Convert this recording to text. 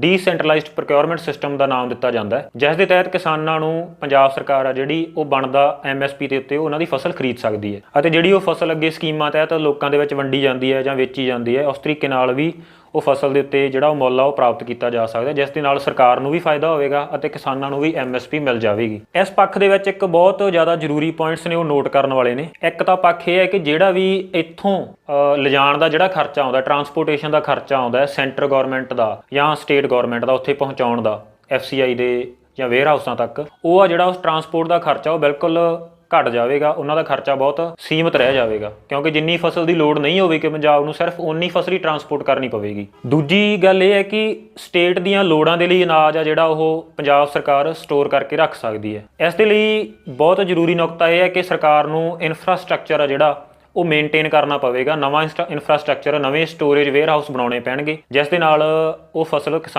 ਡੀਸੈਂਟਰਲਾਈਜ਼ਡ procurement system ਦਾ ਨਾਮ ਦਿੱਤਾ ਜਾਂਦਾ ਹੈ, ਜਿਸ ਦੇ ਤਹਿਤ ਕਿਸਾਨਾਂ ਨੂੰ ਪੰਜਾਬ ਸਰਕਾਰ ਆ ਜਿਹੜੀ ਉਹ ਬਣਦਾ ਐਮਐਸਪੀ ਦੇ ਉੱਤੇ ਉਹਨਾਂ ਦੀ ਫਸਲ ਖਰੀਦ ਸਕਦੀ ਹੈ ਅਤੇ ਜਿਹੜੀ ਉਹ ਫਸਲ ਅੱਗੇ ਸਕੀਮਾਂ ਤਹਿਤ ਲੋਕਾਂ ਦੇ ਵਿੱਚ ਵੰਡੀ ਜਾਂਦੀ ਹੈ ਜਾਂ ਵੇਚੀ ਜਾਂਦੀ ਹੈ, ਉਸ ਤਰੀਕੇ ਨਾਲ ਵੀ ਉਹ ਫਸਲ ਦੇ ਉੱਤੇ ਜਿਹੜਾ ਉਹ ਮੁੱਲ ਆ ਉਹ ਪ੍ਰਾਪਤ ਕੀਤਾ ਜਾ ਸਕਦਾ, ਜਿਸ ਦੇ ਨਾਲ ਸਰਕਾਰ ਨੂੰ ਵੀ ਫਾਇਦਾ ਹੋਵੇਗਾ ਅਤੇ ਕਿਸਾਨਾਂ ਨੂੰ ਵੀ ਐਮਐਸਪੀ ਮਿਲ ਜਾਵੇਗੀ। ਇਸ ਪੱਖ ਦੇ ਵਿੱਚ ਇੱਕ ਬਹੁਤ ਜ਼ਿਆਦਾ ਜ਼ਰੂਰੀ ਪੁਆਇੰਟਸ ਨੇ ਉਹ ਨੋਟ ਕਰਨ ਵਾਲੇ ਨੇ। ਇੱਕ ਤਾਂ ਪੱਖ ਇਹ ਹੈ ਕਿ ਜਿਹੜਾ ਵੀ ਇੱਥੋਂ ਲਿਜਾਣ ਦਾ ਜਿਹੜਾ ਖਰਚਾ ਆਉਂਦਾ ਟਰਾਂਸਪੋਰਟੇਸ਼ਨ ਦਾ ਖਰਚਾ ਆਉਂਦਾ ਹੈ ਸੈਂਟਰ ਗਵਰਨਮੈਂਟ ਦਾ ਜਾਂ ਸਟੇਟ ਗਵਰਨਮੈਂਟ ਦਾ ਉੱਥੇ ਪਹੁੰਚਾਉਣ ਦਾ ਐਫਸੀਆਈ ਦੇ ਜਾਂ ਵੇਅਰ ਹਾਊਸਾਂ ਤੱਕ, ਉਹ ਆ ਜਿਹੜਾ ਉਸ ਟਰਾਂਸਪੋਰਟ ਦਾ ਖਰਚਾ ਉਹ ਬਿਲਕੁਲ ਘਟ ਜਾਵੇਗਾ, ਉਹਨਾਂ ਦਾ ਖਰਚਾ ਬਹੁਤ ਸੀਮਤ ਰਹਿ ਜਾਵੇਗਾ। ਕਿਉਂਕਿ ਜਿੰਨੀ ਫਸਲ ਦੀ ਲੋੜ ਨਹੀਂ ਹੋਵੇ ਕਿ ਪੰਜਾਬ ਨੂੰ, ਸਿਰਫ ਉਨੀ ਫਸਲ ਹੀ ਟਰਾਂਸਪੋਰਟ ਕਰਨੀ ਪਵੇਗੀ। ਦੂਜੀ ਗੱਲ ਇਹ ਹੈ ਕਿ ਸਟੇਟ ਦੀਆਂ ਲੋੜਾਂ ਦੇ ਲਈ ਅਨਾਜ ਆ ਜਿਹੜਾ ਉਹ ਪੰਜਾਬ ਸਰਕਾਰ ਸਟੋਰ ਕਰਕੇ ਰੱਖ ਸਕਦੀ ਹੈ। ਇਸ ਦੇ ਲਈ ਬਹੁਤ ਜ਼ਰੂਰੀ ਨੁਕਤਾ ਇਹ ਹੈ ਕਿ ਸਰਕਾਰ ਨੂੰ ਇਨਫਰਾਸਟ੍ਰਕਚਰ ਆ ਜਿਹੜਾ, ਉਹ ਮੇਨਟੇਨ ਕਰਨਾ ਪਵੇਗਾ। ਨਵਾਂ ਇਨਫਰਾਸਟ੍ਰਕਚਰ ਨਵੇਂ ਸਟੋਰੇਜ ਵੇਅਰ ਹਾਊਸ ਬਣਾਉਣੇ ਪੈਣਗੇ, ਜਿਸ ਦੇ ਨਾਲ ਉਹ ਫਸਲ ਕਿਸਾਨ